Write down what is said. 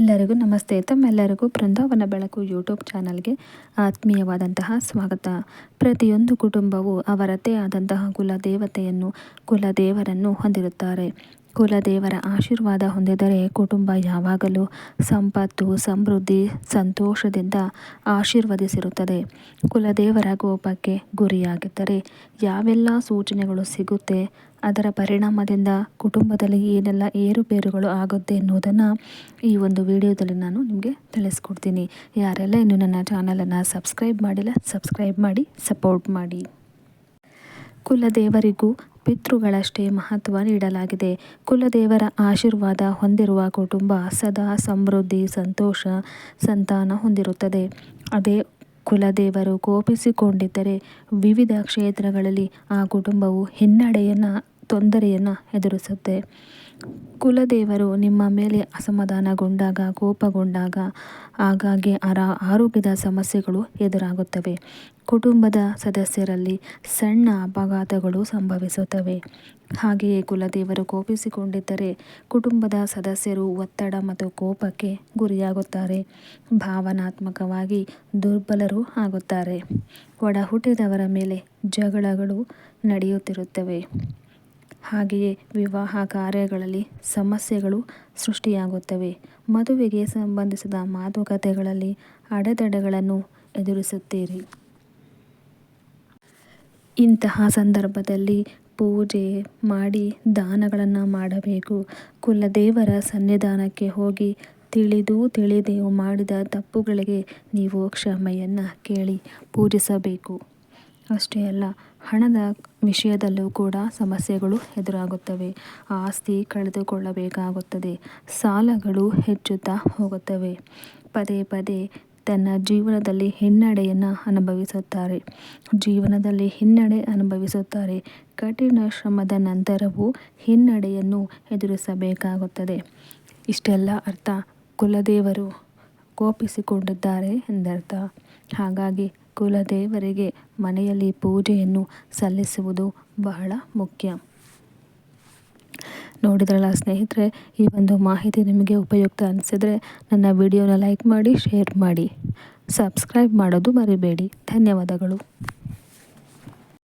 ಎಲ್ಲರಿಗೂ ನಮಸ್ತೆ. ತಮ್ಮೆಲ್ಲರಿಗೂ ಬೃಂದಾವನ ಬೆಳಕು ಯೂಟ್ಯೂಬ್ ಚಾನಲ್ಗೆ ಆತ್ಮೀಯವಾದಂತಹ ಸ್ವಾಗತ. ಪ್ರತಿಯೊಂದು ಕುಟುಂಬವು ಅವರದ್ದೇ ಆದಂತಹ ಕುಲದೇವತೆಯನ್ನು ಕುಲದೇವರನ್ನು ಹೊಂದಿರುತ್ತಾರೆ. ಕುಲದೇವರ ಆಶೀರ್ವಾದ ಹೊಂದಿದರೆ ಕುಟುಂಬ ಯಾವಾಗಲೂ ಸಂಪತ್ತು, ಸಮೃದ್ಧಿ, ಸಂತೋಷದಿಂದ ಆಶೀರ್ವದಿಸಿರುತ್ತದೆ. ಕುಲದೇವರ ಕೋಪಕ್ಕೆ ಗುರಿಯಾಗಿದ್ದರೆ ಯಾವೆಲ್ಲ ಸೂಚನೆಗಳು ಸಿಗುತ್ತೆ, ಅದರ ಪರಿಣಾಮದಿಂದ ಕುಟುಂಬದಲ್ಲಿ ಏನೆಲ್ಲ ಏರುಪೇರುಗಳು ಆಗುತ್ತೆ ಎನ್ನುವುದನ್ನು ಈ ಒಂದು ವಿಡಿಯೋದಲ್ಲಿ ನಾನು ನಿಮಗೆ ತಿಳಿಸ್ಕೊಡ್ತೀನಿ. ಯಾರೆಲ್ಲ ಇನ್ನು ನನ್ನ ಚಾನಲನ್ನು ಸಬ್ಸ್ಕ್ರೈಬ್ ಮಾಡಿಲ್ಲ, ಸಬ್ಸ್ಕ್ರೈಬ್ ಮಾಡಿ, ಸಪೋರ್ಟ್ ಮಾಡಿ. ಕುಲದೇವರಿಗೂ ಪಿತೃಗಳಷ್ಟೇ ಮಹತ್ವ ನೀಡಲಾಗಿದೆ. ಕುಲದೇವರ ಆಶೀರ್ವಾದ ಹೊಂದಿರುವ ಕುಟುಂಬ ಸದಾ ಸಮೃದ್ಧಿ, ಸಂತೋಷ, ಸಂತಾನ ಹೊಂದಿರುತ್ತದೆ. ಅದೇ ಕುಲದೇವರು ಕೋಪಿಸಿಕೊಂಡಿದ್ದರೆ ವಿವಿಧ ಕ್ಷೇತ್ರಗಳಲ್ಲಿ ಆ ಕುಟುಂಬವು ಹಿನ್ನಡೆಯನ್ನು ತೊಂದರೆಯನ್ನು ಎದುರಿಸುತ್ತೆ. ಕುಲದೇವರು ನಿಮ್ಮ ಮೇಲೆ ಅಸಮಾಧಾನಗೊಂಡಾಗ, ಕೋಪಗೊಂಡಾಗ, ಆಗಾಗ್ಗೆ ಅರ ಆರೋಗ್ಯದ ಸಮಸ್ಯೆಗಳು ಎದುರಾಗುತ್ತವೆ. ಕುಟುಂಬದ ಸದಸ್ಯರಲ್ಲಿ ಸಣ್ಣ ಅಪಘಾತಗಳು ಸಂಭವಿಸುತ್ತವೆ. ಹಾಗೆಯೇ ಕುಲದೇವರು ಕೋಪಿಸಿಕೊಂಡಿದ್ದರೆ ಕುಟುಂಬದ ಸದಸ್ಯರು ಒತ್ತಡ ಮತ್ತು ಕೋಪಕ್ಕೆ ಗುರಿಯಾಗುತ್ತಾರೆ. ಭಾವನಾತ್ಮಕವಾಗಿ ದುರ್ಬಲರು ಆಗುತ್ತಾರೆ. ಒಡಹುಟ್ಟಿದವರ ಮೇಲೆ ಜಗಳಗಳು ನಡೆಯುತ್ತಿರುತ್ತವೆ. ಹಾಗೆಯೇ ವಿವಾಹ ಕಾರ್ಯಗಳಲ್ಲಿ ಸಮಸ್ಯೆಗಳು ಸೃಷ್ಟಿಯಾಗುತ್ತವೆ. ಮದುವೆಗೆ ಸಂಬಂಧಿಸಿದ ಮಾತುಕತೆಗಳಲ್ಲಿ ಅಡೆತಡೆಗಳನ್ನು ಎದುರಿಸುತ್ತೀರಿ. ಇಂತಹ ಸಂದರ್ಭದಲ್ಲಿ ಪೂಜೆ ಮಾಡಿ ದಾನಗಳನ್ನು ಮಾಡಬೇಕು. ಕುಲದೇವರ ಸನ್ನಿಧಾನಕ್ಕೆ ಹೋಗಿ ತಿಳಿದು ತಿಳಿದೇವು ಮಾಡಿದ ತಪ್ಪುಗಳಿಗೆ ನೀವು ಕ್ಷಮೆಯನ್ನು ಕೇಳಿ ಪೂಜಿಸಬೇಕು. ಅಷ್ಟೇ ಅಲ್ಲ, ಹಣದ ವಿಷಯದಲ್ಲೂ ಕೂಡ ಸಮಸ್ಯೆಗಳು ಎದುರಾಗುತ್ತವೆ. ಆಸ್ತಿ ಕಳೆದುಕೊಳ್ಳಬೇಕಾಗುತ್ತದೆ. ಸಾಲಗಳು ಹೆಚ್ಚುತ್ತಾ ಹೋಗುತ್ತವೆ. ಪದೇ ಪದೇ ತನ್ನ ಜೀವನದಲ್ಲಿ ಹಿನ್ನಡೆಯನ್ನು ಅನುಭವಿಸುತ್ತಾರೆ. ಜೀವನದಲ್ಲಿ ಹಿನ್ನಡೆ ಅನುಭವಿಸುತ್ತಾರೆ. ಕಠಿಣ ಶ್ರಮದ ನಂತರವೂ ಹಿನ್ನಡೆಯನ್ನು ಎದುರಿಸಬೇಕಾಗುತ್ತದೆ. ಇಷ್ಟೆಲ್ಲ ಅರ್ಥ ಕುಲದೇವರು ಕೋಪಿಸಿಕೊಂಡಿದ್ದಾರೆ ಎಂದರ್ಥ. ಹಾಗಾಗಿ ಕುಲದೇವರಿಗೆ ಮನೆಯಲ್ಲಿ ಪೂಜೆಯನ್ನು ಸಲ್ಲಿಸುವುದು ಬಹಳ ಮುಖ್ಯ. ನೋಡಿದ್ರಲ್ಲ ಸ್ನೇಹಿತರೆ, ಈ ಒಂದು ಮಾಹಿತಿ ನಿಮಗೆ ಉಪಯುಕ್ತ ಅನಿಸಿದರೆ ನನ್ನ ವಿಡಿಯೋನ ಲೈಕ್ ಮಾಡಿ, ಶೇರ್ ಮಾಡಿ. ಸಬ್ಸ್ಕ್ರೈಬ್ ಮಾಡೋದು ಮರಿಬೇಡಿ. ಧನ್ಯವಾದಗಳು.